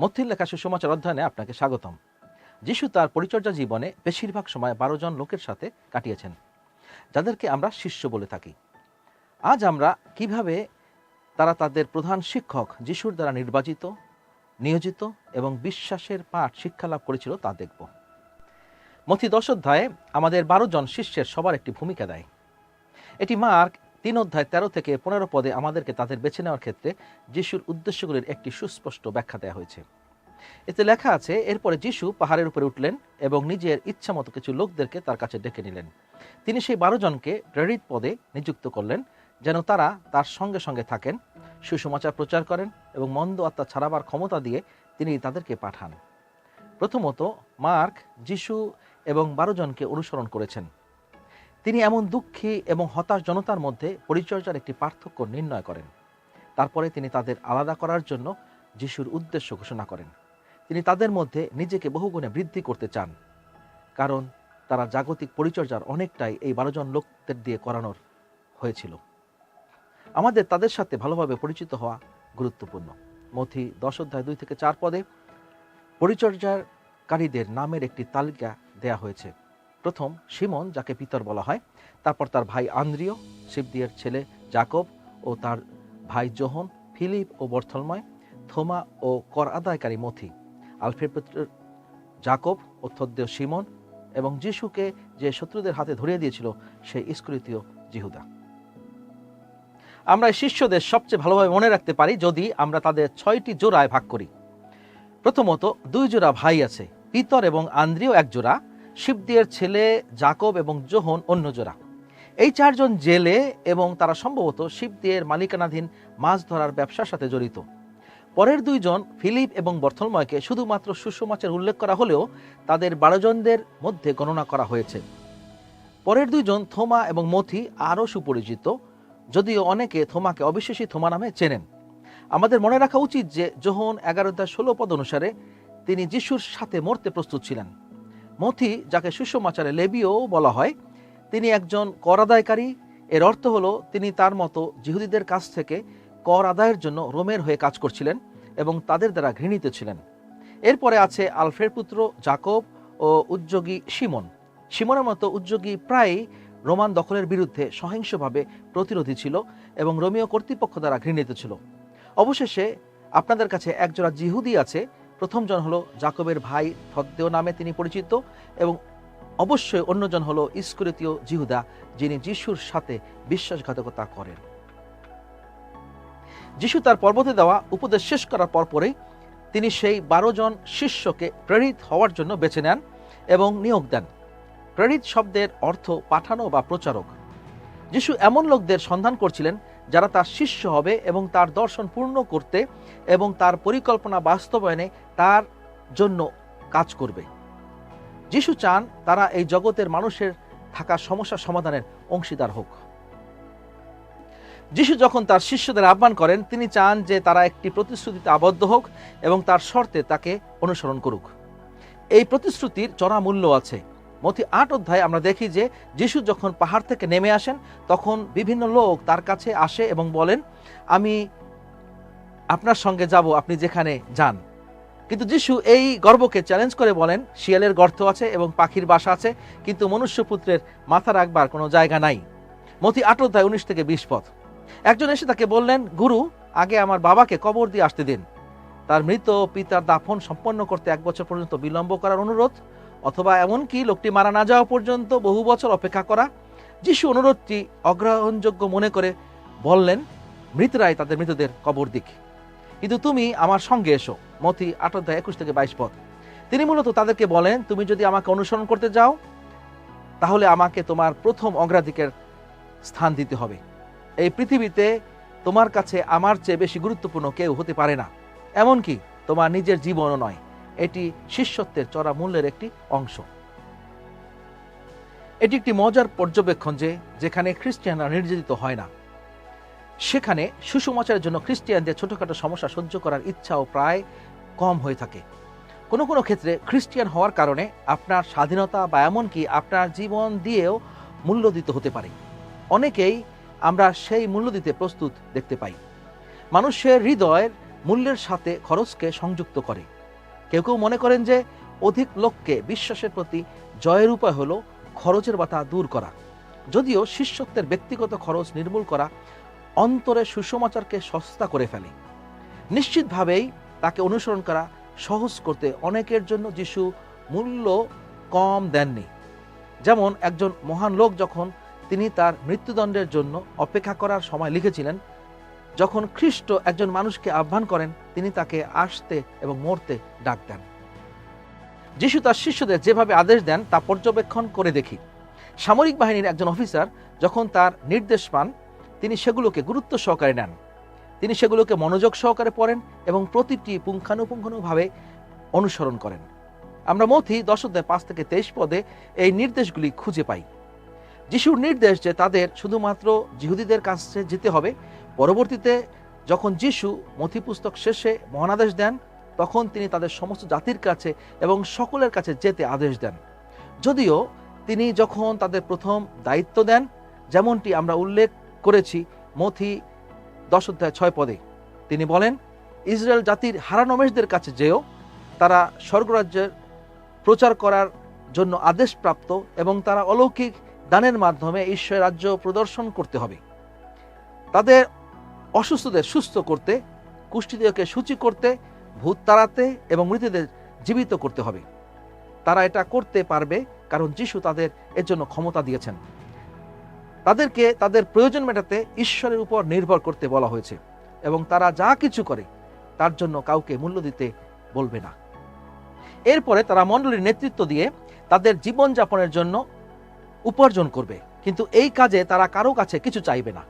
মথির লেখা সুসমাচার অধ্যয়নে আপনাকে স্বাগতম। যিশু তার পরিচর্যা জীবনে বেশিরভাগ সময় বারো জন লোকের সাথে কাটিয়েছেন, যাদেরকে আমরা শিষ্য বলে থাকি। আজ আমরা কীভাবে তারা তাদের প্রধান শিক্ষক যিশুর দ্বারা নির্বাচিত, নিয়োজিত এবং বিশ্বাসের পাঠ শিক্ষা লাভ করেছিল তা দেখব। মথি দশ অধ্যায়ে আমাদের বারো জন শিষ্যের সবার একটি ভূমিকা দেয়। এটি মার্ক তিন অধ্যায় তেরো থেকে পনেরো পদে আমাদেরকে তাদের বেছে নেওয়ার ক্ষেত্রে যিশুর উদ্দেশ্যগুলির একটি সুস্পষ্ট ব্যাখ্যা দেওয়া হয়েছে। এতে লেখা আছে, এরপরে যিশু পাহাড়ের উপরে উঠলেন এবং নিজের ইচ্ছা মতো কিছু লোকদেরকে তার কাছে ডেকে নিলেন। তিনি সেই বারো জনকে প্রেরিত পদে নিযুক্ত করলেন, যেন তারা তার সঙ্গে সঙ্গে থাকেন, সুসমাচার প্রচার করেন এবং মন্দ আত্মা ছাড়াবার ক্ষমতা দিয়ে তিনি তাদেরকে পাঠান। প্রথমত, মার্ক যিশু এবং বারো জনকে অনুসরণ করেছেন। তিনি এমন দুঃখী এবং হতাশ জনতার মধ্যে পরিচর্যার একটি পার্থক্য নির্ণয় করেন। তারপরে তিনি তাদের আলাদা করার জন্য যিশুর উদ্দেশ্য ঘোষণা করেন। তিনি তাদের মধ্যে নিজেকে বহুগুণে বৃদ্ধি করতে চান। কারণ তারা জাগতিক পরিচর্যার অনেকটাই এই বারো জন লোকদের দিয়ে করানোর হয়েছিল। আমাদের তাদের সাথে ভালোভাবে পরিচিত হওয়া গুরুত্বপূর্ণ। মথি দশ অধ্যায় দুই থেকে চার পদে পরিচর্যাকারীদের নামের একটি তালিকা দেয়া হয়েছে। প্রথম সিমন যাকে পিতর বলা হয়, তারপর তার ভাই আন্দ্রিয়, শিবদিয়ের ছেলে জাকব ও তার ভাই জোহন, ফিলিপ ও বর্থলময়, থোমা ও কর আদায়কারী মথি আলফের পুত্র জাকব ও থদ্দেয় সিমন এবং যিশুকে যে শত্রুদের হাতে ধরিয়ে দিয়েছিল, সেই ইস্কৃতীয় জিহুদা। আমরা শিষ্যদের সবচেয়ে ভালোভাবে মনে রাখতে পারি যদি আমরা তাদের ছয়টি জোড়ায় ভাগ করি। প্রথমত দুই জোড়া ভাই আছে, পিতর এবং আন্দ্রিয় এক জোড়া শিবদিয়ের ছেলে জাকব এবং জোহন অন্য জোড়া এই চারজন জেলে এবং তারা সম্ভবত শিবদিয়ের মালিকানাধীন মাছ ধরার ব্যবসার সাথে জড়িত। পরের দুইজন ফিলিপ এবং বর্থলময়কে শুধুমাত্র সুষমাচের উল্লেখ করা হলেও তাদের বারোজনদের মধ্যে গণনা করা হয়েছে। পরের দুইজন থোমা এবং মথি আরও সুপরিচিত, যদিও অনেকে থোমাকে অবিশ্বাসী থোমা নামে চেনেন। আমাদের মনে রাখা উচিত যে যোহন এগারো ষোলো পদ অনুসারে তিনি যিশুর সাথে মরতে প্রস্তুত ছিলেন। মথি, যাকে সুষমাচারে লেবিও বলা হয়, তিনি একজন কর আদায়কারী। এর অর্থ হলো, তিনি তার মতো জিহুদীদের কাছ থেকে কর আদায়ের জন্য রোমের হয়ে কাজ করছিলেন এবং তাদের দ্বারা ঘৃণিত ছিলেন। এরপরে আছে আলফের পুত্র জাকব ও উদ্যোগী সিমন সিমনের মতো উদ্যোগী প্রায়ই রোমান দখলের বিরুদ্ধে সহিংসভাবে প্রতিরোধী ছিল এবং রোমীয় কর্তৃপক্ষ দ্বারা ঘৃণিত ছিল। অবশেষে আপনাদের কাছে একজোড়া জিহুদি আছে প্রথম জন হলো জাকবের ভাই থদ্দেও নামে তিনি পরিচিত এবং অবশ্যই অন্যজন হলো ইস্কুরেতীয় জিহুদা, যিনি যিশুর সাথে বিশ্বাসঘাতকতা করেন। যিশু তার পর্বতে দেওয়া উপদেশ শেষ করার পরপরেই তিনি সেই বারো জন শিষ্যকে প্রেরিত হওয়ার জন্য বেছে নেন এবং নিয়োগ দেন। প্রেরিত শব্দের অর্থ পাঠানো বা প্রচারক। যিশু এমন লোকদের সন্ধান করছিলেন যারা তার শিষ্য হবে এবং তার দর্শন পূর্ণ করতে এবং তার পরিকল্পনা বাস্তবায়নে তার জন্য কাজ করবে। যিশু চান তারা এই জগতের মানুষের থাকা সমস্যা সমাধানের অংশীদার হোক। যিশু যখন তার শিষ্যদের আহ্বান করেন, তিনি চান যে তারা একটি প্রতিশ্রুতিতে আবদ্ধ হোক এবং তার শর্তে তাকে অনুসরণ করুক। এই প্রতিশ্রুতির চড়া মূল্য আছে। মথি আট অধ্যায় আমরা দেখি যে যিশু যখন পাহাড় থেকে নেমে আসেন, তখন বিভিন্ন লোক তার কাছে আসে এবং বলেন, আমি আপনার সঙ্গে যাব, আপনি যেখানে যান। কিন্তু যিশু এই গর্বকে চ্যালেঞ্জ করে বলেন, শিয়ালের গর্ত আছে এবং পাখির বাসা আছে, কিন্তু মনুষ্যপুত্রের মাথা রাখবার কোনো জায়গা নাই। মতি আট অধ্যায় উনিশ থেকে বিশ পথ। একজন এসে তাকে বললেন, গুরু, আগে আমার বাবাকে কবর দিয়ে আসতে দিন। তার মৃত পিতার দাফন সম্পন্ন করতে এক বছর পর্যন্ত বিলম্ব করার অনুরোধ। অথবা এমনকি লোকটি মারা না যাওয়া পর্যন্ত বহু বছর অপেক্ষা করা, যিশু অনুরোধটি অগ্রহণযোগ্য মনে করে বললেন মৃতরাই তাদের মৃতদের কবর দিক। কিন্তু তুমি আমার সঙ্গে এসো। মতি আট অধ্যায় একুশ থেকে বাইশ পথ তিনি মূলত তাদেরকে বলেন, তুমি যদি আমাকে অনুসরণ করতে যাও, তাহলে আমাকে তোমার প্রথম অগ্রাধিকার স্থান দিতে হবে। এই পৃথিবীতে তোমার কাছে আমার চেয়ে বেশি গুরুত্বপূর্ণ কেউ হতে পারে না। এমনকি তোমার নিজের জীবনও নয়। এটি শিষ্যত্বের চড়া মূল্যের একটি অংশ। এটি একটি মজার পর্যবেক্ষণ যে, যেখানে খ্রিস্টিয়ানরা নির্যাতিত হয় না। সেখানে সুসমাচারের জন্য খ্রিস্টিয়ানদের ছোটখাটো সমস্যা সহ্য করার ইচ্ছাও প্রায় কম হয়ে থাকে। কোনো কোনো ক্ষেত্রে খ্রিস্টিয়ান হওয়ার কারণে আপনার স্বাধীনতা বা এমনকি আপনার জীবন দিয়েও মূল্য দিতে হতে পারে। অনেকেই আমরা সেই মূল্য দিতে প্রস্তুত দেখতে পাই। মানুষের হৃদয়ের মূল্যের সাথে খরচকে সংযুক্ত করে। কেউ কেউ মনে করেন যে অধিক লোককে বিশ্বাসের প্রতি জয়ের উপায় হলো খরচের বাধা দূর করা। যদিও শিষ্যত্বের ব্যক্তিগত খরচ নির্মূল করা অন্তরে সুসমাচারকে সস্তা করে ফেলে। নিশ্চিতভাবেই তাকে অনুসরণ করা সহজ করতে অনেকের জন্য যিশু মূল্য কম দেননি। যেমন একজন মহান লোক যখন তিনি তার মৃত্যুদণ্ডের জন্য অপেক্ষা করার সময় লিখেছিলেন যখন খ্রিস্ট একজন মানুষকে আহ্বান করেন, তিনি তাকে আসতে এবং মরতে ডাক দেন। যিশু তার শিষ্যদের যেভাবে আদেশ দেন, তা পর্যবেক্ষণ করে দেখি। সামরিক বাহিনীর একজন অফিসার যখন তার নির্দেশ পান, তিনি সেগুলোকে গুরুত্ব সহকারে নেন। তিনি সেগুলোকে মনোযোগ সহকারে পড়েন এবং প্রতিটি পুঙ্খানুপুঙ্খানুভাবে অনুসরণ করেন। আমরা মথি দশ পাঁচ থেকে তেইশ পদে এই নির্দেশগুলি খুঁজে পাই। যিশুর নির্দেশ যে তাদের শুধুমাত্র জিহুদীদের কাছে যেতে হবে পরবর্তীতে যখন যিশু মথি পুস্তক শেষে মহানাদেশ দেন, তখন তিনি তাদের সমস্ত জাতির কাছে এবং সকলের কাছে যেতে আদেশ দেন। যদিও তিনি যখন তাদের প্রথম দায়িত্ব দেন, যেমনটি আমরা উল্লেখ করেছি মথি দশ অধ্যায় ছয় পদে, তিনি বলেন, ইসরায়েল জাতির হারানমেশদের কাছে যেও, তারা স্বর্গরাজ্যের প্রচার করার জন্য আদেশপ্রাপ্ত এবং তারা অলৌকিক দানের মাধ্যমে ঈশ্বরের রাজ্য প্রদর্শন করতে হবে। তাদের অসুস্থদের সুস্থ করতে কুষ্ঠিদেহকে সূচি করতে, ভূত তাড়াতে এবং মৃতদের জীবিত করতে হবে। তারা এটা করতে পারবে কারণ যিশু তাদের এর জন্য ক্ষমতা দিয়েছেন। তাদেরকে তাদের প্রয়োজন মেটাতে ঈশ্বরের উপর নির্ভর করতে বলা হয়েছে এবং তারা যা কিছু করে তার জন্য কাউকে মূল্য দিতে বলবে না। এরপরে তারা মণ্ডলীর নেতৃত্ব দিয়ে তাদের জীবনযাপনের জন্য উপার্জন করবে। কিন্তু এই কাজে তারা কারও কাছে কিছু চাইবে না।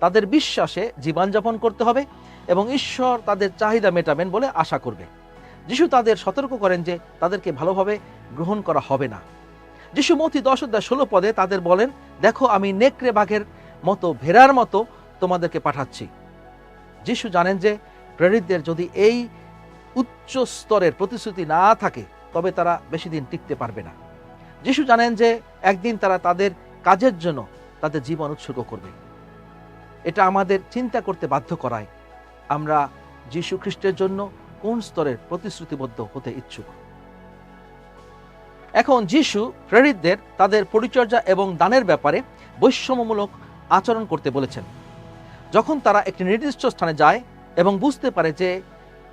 তাদের বিশ্বাসে জীবনযাপন করতে হবে এবং ঈশ্বর তাদের চাহিদা মেটাবেন বলে আশা করবে। যিশু তাদের সতর্ক করেন যে তাদেরকে ভালোভাবে গ্রহণ করা হবে না। যিশু মতি দশ অধ্যায় ষোলো পদে তাদের বলেন, দেখো, আমি নেকড়ে বাঘের মতো ভেড়ার মতো তোমাদেরকে পাঠাচ্ছি। যিশু জানেন যে প্রেরিতদের যদি এই উচ্চ স্তরের প্রতিশ্রুতি না থাকে, তবে তারা বেশি দিন টিকতে পারবে না। যিশু জানেন যে একদিন তারা তাদের কাজের জন্য তাদের জীবন উৎসর্গ করবে। এটা আমাদের চিন্তা করতে বাধ্য করায়। আমরা যীশু খ্রিস্টের জন্য কোন স্তরের প্রতিশ্রুতিবদ্ধ হতে ইচ্ছুক? এখন যিশু প্রেরিতদের তাদের পরিচর্যা এবং দানের ব্যাপারে বৈষম্যমূলক আচরণ করতে বলেছেন। যখন তারা একটি নির্দিষ্ট স্থানে যায় এবং বুঝতে পারে যে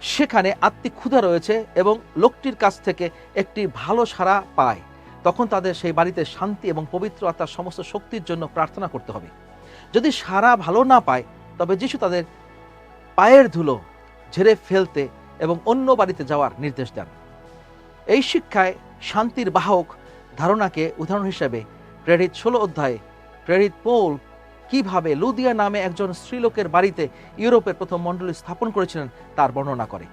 সেখানে আত্মিক ক্ষুধা রয়েছে এবং লোকটির কাছ থেকে একটি ভালো সাড়া পায়, তখন তাদের সেই বাড়িতে শান্তি এবং পবিত্র আত্মার সমস্ত শক্তির জন্য প্রার্থনা করতে হবে। যদি সারা ভালো না পায়, তবে যিশু তাদের পায়ের ধুলো ঝেড়ে ফেলতে এবং অন্য বাড়িতে যাওয়ার নির্দেশ দেন। এই শিক্ষায় শান্তির বাহক ধারণাকে উদাহরণ হিসেবে প্রেরিত ষোলো অধ্যায়ে, প্রেরিত পৌল কীভাবে লুদিয়া নামে একজন স্ত্রীলোকের বাড়িতে ইউরোপের প্রথম মণ্ডলী স্থাপন করেছিলেন তার বর্ণনা করে।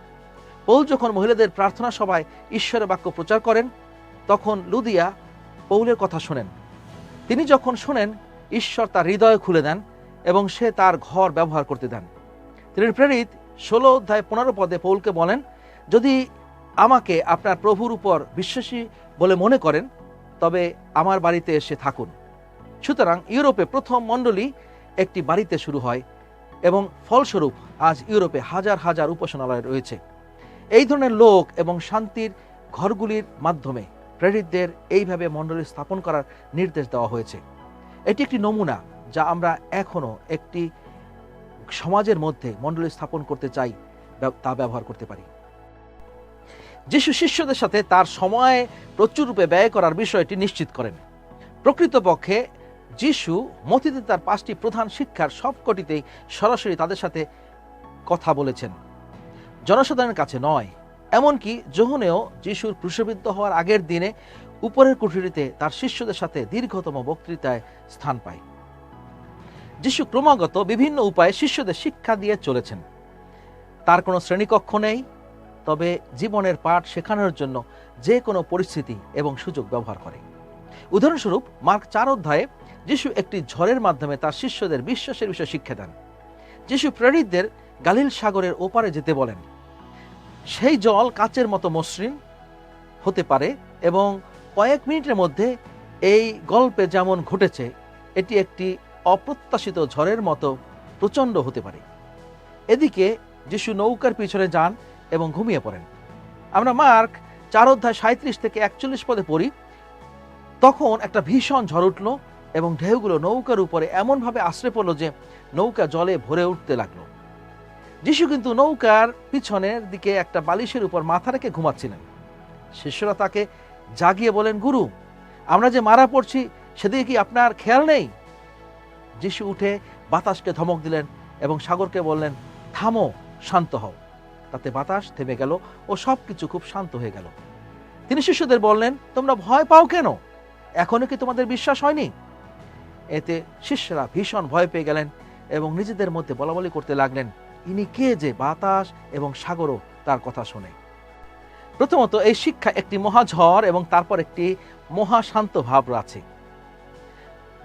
পৌল যখন মহিলাদের প্রার্থনা সভায় ঈশ্বরের বাক্য প্রচার করেন, তখন লুদিয়া পৌলের কথা শোনেন। তিনি যখন শোনেন ঈশ্বর তার হৃদয় খুলে দেন এবং সে তার ঘর ব্যবহার করতে দেন। তিনি প্রেরিত ষোলো অধ্যায় পনেরো পদে পৌলকে বলেন, যদি আমাকে আপনার প্রভুর উপর বিশ্বাসী বলে মনে করেন, তবে আমার বাড়িতে এসে থাকুন। সুতরাং ইউরোপে প্রথম মণ্ডলী একটি বাড়িতে শুরু হয় এবং ফলস্বরূপ আজ ইউরোপে হাজার হাজার উপাসনালয় রয়েছে। এই ধরনের লোক এবং শান্তির ঘরগুলির মাধ্যমে প্রেরিতদের এইভাবে মণ্ডলী স্থাপন করার নির্দেশ দেওয়া হয়েছে। এটি একটি নমুনা যা আমরা এখনও একটি সমাজের মধ্যে মণ্ডলী স্থাপন করতে চাই তা ব্যবহার করতে পারি। যিশু শিষ্যদের সাথে তার সময় প্রচুর রূপে ব্যয় করার বিষয়টি নিশ্চিত করেন। প্রকৃতপক্ষে যিশু মতিতে তার পাঁচটি প্রধান শিক্ষার সবকটিতেই সরাসরি তাদের সাথে কথা বলেছেন। জনসাধারণের কাছে নয়, এমনকি যোহনেও যিশুর ক্রুশবিদ্ধ হওয়ার আগের দিনে উপরের কুঠুরিতে তার শিষ্যদের সাথে দীর্ঘতম বক্তৃতায় স্থান পায়। যিশু ক্রমাগত বিভিন্ন উপায়ে শিষ্যদের শিক্ষা দিয়ে চলেছেন। তার কোনো শ্রেণীকক্ষ নেই, তবে জীবনের পাঠ শেখানোর জন্য যে কোনো পরিস্থিতি এবং সুযোগ ব্যবহার করে। উদাহরণস্বরূপ, মার্ক চার অধ্যায়ে যিশু একটি ঝড়ের মাধ্যমে তার শিষ্যদের বিশ্বাসের বিষয়ে শিক্ষা দেন। যিশু প্রেরিতদের গালিল সাগরের ওপারে যেতে বলেন, সেই জল কাচের মতো মসৃণ হতে পারে এবং কয়েক মিনিটের মধ্যে এই গল্পে যেমন ঘটেছে, এটি একটি অপ্রত্যাশিত ঝড়ের মতো প্রচণ্ড হতে পারে। এদিকে যিশু নৌকার পিছনে যান এবং ঘুমিয়ে পড়েন। আমরা মার্ক চার অধ্যায় সাঁত্রিশ থেকে একচল্লিশ পদে পড়ি। তখন একটা ভীষণ ঝড় উঠল এবং ঢেউগুলো নৌকার উপরে এমনভাবে আশ্রে পড়ল যে নৌকা জলে ভরে উঠতে লাগল। যিশু কিন্তু নৌকার পিছনের দিকে একটা বালিশের উপর মাথা রেখে ঘুমাচ্ছিলেন। শিষ্যরা তাকে জাগিয়ে বলেন, গুরু, আমরা যে মারা পড়ছি, সেদিকে কি আপনার খেয়াল নেই? যিশু উঠে বাতাসকে ধমক দিলেন এবং সাগরকে বললেন, থামো, শান্ত হও। তাতে বাতাস থেমে গেল ও সব কিছু খুব শান্ত হয়ে গেল। তিনি শিষ্যদের বললেন, তোমরা ভয় পাও কেন? এখনও কি তোমাদের বিশ্বাস হয়নি? এতে শিষ্যরা ভীষণ ভয় পেয়ে গেলেন এবং নিজেদের মধ্যে বলাবলি করতে লাগলেন, ইনি কে যে বাতাস এবং সাগরও তার কথা শোনে? প্রথমত, এই শিক্ষা একটি মহাঝড় এবং তারপর একটি মহাশান্ত ভাব আছে।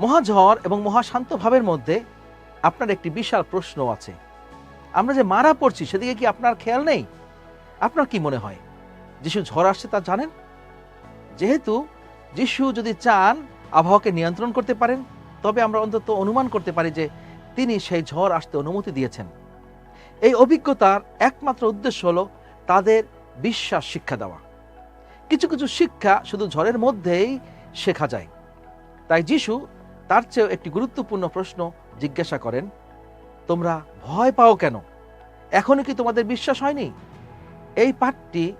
মহাঝড় এবং মহাশান্ত ভাবের মধ্যে আপনার একটি বিশাল প্রশ্ন আছে। আমরা যে মারা পড়ছি, সেদিকে কি আপনার খেয়াল নেই? আপনার কি মনে হয়? যিশু ঝড় আসছে তা জানেন? যেহেতু যিশু যদি চান আবহাওয়াকে নিয়ন্ত্রণ করতে পারেন, তবে আমরা অন্তত অনুমান করতে পারি যে তিনি সেই ঝড় আসতে অনুমতি দিয়েছেন। এই অভিজ্ঞতার একমাত্র উদ্দেশ্য হলো তাদের বিশ্বাস, শিক্ষা দেওয়া। কিছু কিছু শিক্ষা শুধু ঝড়ের মধ্যেই শেখা যায়। তাই যিশু তার চেয়েও একটি গুরুত্বপূর্ণ প্রশ্ন জিজ্ঞাসা করেন, তোমরা ভয় পাও কেন? এখনও কি তোমাদের বিশ্বাস হয়নি? এই পাঠটি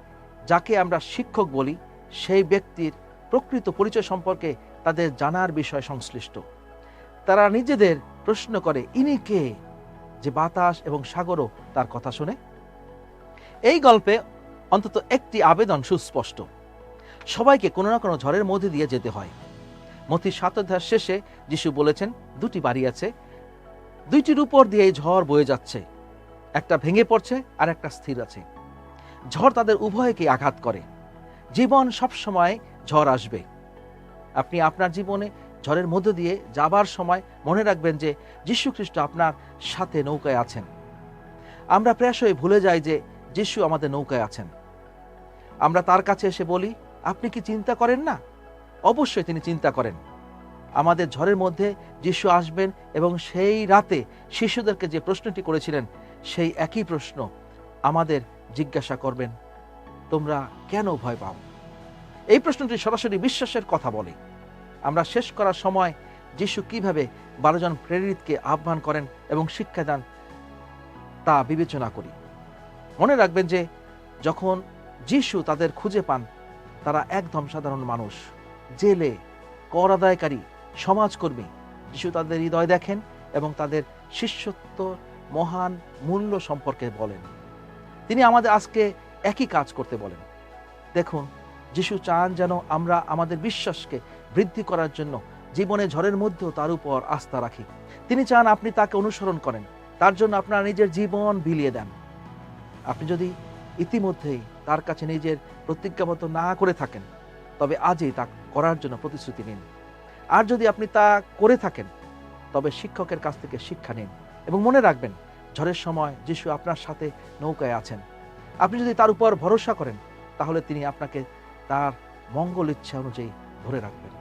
যাকে আমরা শিক্ষক বলি, সেই ব্যক্তির প্রকৃত পরিচয় সম্পর্কে তাদের জানার বিষয় সংশ্লিষ্ট। তারা নিজেদের প্রশ্ন করে, ইনি কে? যে বাতাস এবং সাগরও তার কথা শুনে। এই গল্পে অন্তত একটি আবেদন সুস্পষ্ট। সবাইকে কোনো না কোনো ঝড়ের মধ্যে দিয়ে যেতে হয়। মতি সাত অধ্যায়ের শেষে যিশু বলেছেন, দুটি বাড়ি আছে, দুইটির উপর দিয়ে এই ঝড় বয়ে যাচ্ছে। একটা ভেঙে পড়ছে আর একটা স্থির আছে। ঝড় তাদের উভয়কে আঘাত করে। জীবন সবসময় ঝড় আসবে। আপনি আপনার জীবনে ঝড়ের মধ্য দিয়ে যাবার সময় মনে রাখবেন যে যীশু খ্রিস্ট আপনার সাথে নৌকায় আছেন। আমরা প্রায়শই ভুলে যাই যে যিশু আমাদের নৌকায় আছেন। আমরা তার কাছে এসে বলি, আপনি কি চিন্তা করেন না? অবশ্যই তিনি চিন্তা করেন। আমাদের ঝড়ের মধ্যে যিশু আসবেন এবং সেই রাতে শিশুদেরকে যে প্রশ্নটি করেছিলেন, সেই একই প্রশ্ন আমাদের জিজ্ঞাসা করবেন, তোমরা কেন ভয় পাও? এই প্রশ্নটি সরাসরি বিশ্বাসের কথা বলে। আমরা শেষ করার সময় যিশু কীভাবে বারোজন প্রেরিতকে আহ্বান করেন এবং শিক্ষা দেন, তা বিবেচনা করি। মনে রাখবেন যে যখন যিশু তাদের খুঁজে পান। তারা একদম সাধারণ মানুষ, জেলে, কর আদায়কারী, সমাজকর্মী। যিশু তাদের হৃদয় দেখেন এবং তাদের শিষ্যত্ব মহান মূল্য সম্পর্কে বলেন। তিনি আমাদের আজকে একই কাজ করতে বলেন। দেখুন, যিশু চান যেন আমরা আমাদের বিশ্বাসকে বৃদ্ধি করার জন্য জীবনে ঝড়ের মধ্যেও তার উপর আস্থা রাখি। তিনি চান আপনি তাকে অনুসরণ করেন। তার জন্য আপনার নিজের জীবন বিলিয়ে দেন। আপনি যদি ইতিমধ্যেই তার কাছে নিজের প্রতিজ্ঞাবদ্ধ না করে থাকেন, তবে আজই তা করার জন্য প্রতিশ্রুতি নিন। আর যদি আপনি তা করে থাকেন, তবে শিক্ষকের কাছ থেকে শিক্ষা নিন এবং মনে রাখবেন, ঝড়ের সময় যিশু আপনার সাথে নৌকায় আছেন। আপনি যদি তার উপর ভরসা করেন, তাহলে তিনি আপনাকে তার মঙ্গল ইচ্ছা অনুযায়ী ধরে রাখবেন।